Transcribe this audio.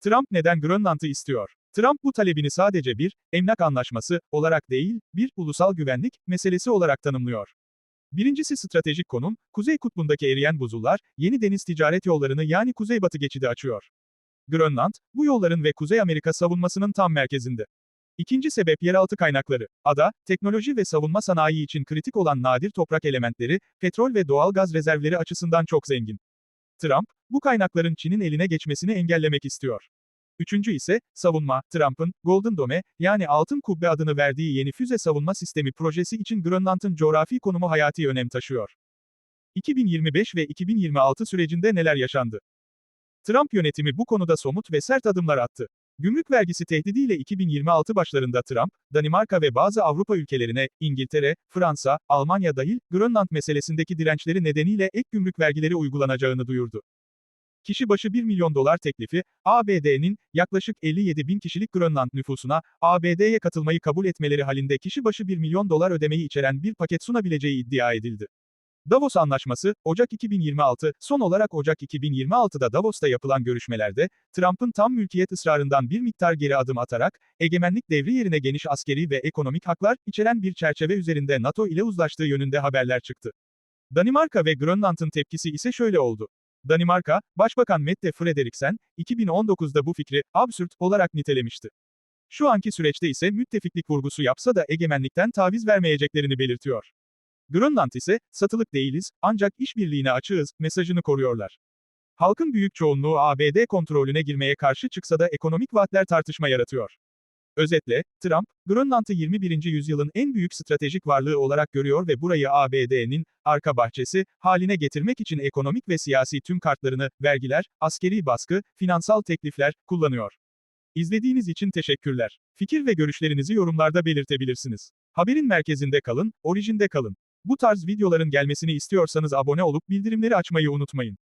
Trump neden Grönland'ı istiyor? Trump bu talebini sadece bir, emlak anlaşması, olarak değil, bir, ulusal güvenlik, meselesi olarak tanımlıyor. Birincisi stratejik konum, Kuzey Kutbu'ndaki eriyen buzullar, yeni deniz ticaret yollarını yani Kuzeybatı geçidi açıyor. Grönland, bu yolların ve Kuzey Amerika savunmasının tam merkezinde. İkinci sebep yeraltı kaynakları. Ada, teknoloji ve savunma sanayi için kritik olan nadir toprak elementleri, petrol ve doğal gaz rezervleri açısından çok zengin. Trump, bu kaynakların Çin'in eline geçmesini engellemek istiyor. Üçüncü ise, savunma, Trump'ın, Golden Dome, yani Altın Kubbe adını verdiği yeni füze savunma sistemi projesi için Grönland'ın coğrafi konumu hayati önem taşıyor. 2025 ve 2026 sürecinde neler yaşandı? Trump yönetimi bu konuda somut ve sert adımlar attı. Gümrük vergisi tehdidiyle 2026 başlarında Trump, Danimarka ve bazı Avrupa ülkelerine, İngiltere, Fransa, Almanya dahil, Grönland meselesindeki dirençleri nedeniyle ek gümrük vergileri uygulanacağını duyurdu. Kişi başı 1 milyon dolar teklifi, ABD'nin, yaklaşık 57 bin kişilik Grönland nüfusuna, ABD'ye katılmayı kabul etmeleri halinde kişi başı 1 milyon dolar ödemeyi içeren bir paket sunabileceği iddia edildi. Davos Anlaşması, Ocak 2026, son olarak Ocak 2026'da Davos'ta yapılan görüşmelerde, Trump'ın tam mülkiyet ısrarından bir miktar geri adım atarak, egemenlik devri yerine geniş askeri ve ekonomik haklar, içeren bir çerçeve üzerinde NATO ile uzlaştığı yönünde haberler çıktı. Danimarka ve Grönland'ın tepkisi ise şöyle oldu. Danimarka, Başbakan Mette Frederiksen, 2019'da bu fikri, absürt, olarak nitelemişti. Şu anki süreçte ise müttefiklik vurgusu yapsa da egemenlikten taviz vermeyeceklerini belirtiyor. Grönland ise, satılık değiliz, ancak işbirliğine açığız, mesajını koruyorlar. Halkın büyük çoğunluğu ABD kontrolüne girmeye karşı çıksa da ekonomik vaatler tartışma yaratıyor. Özetle, Trump, Grönland'ı 21. yüzyılın en büyük stratejik varlığı olarak görüyor ve burayı ABD'nin, arka bahçesi, haline getirmek için ekonomik ve siyasi tüm kartlarını, vergiler, askeri baskı, finansal teklifler, kullanıyor. İzlediğiniz için teşekkürler. Fikir ve görüşlerinizi yorumlarda belirtebilirsiniz. Haberin merkezinde kalın, orijinde kalın. Bu tarz videoların gelmesini istiyorsanız abone olup bildirimleri açmayı unutmayın.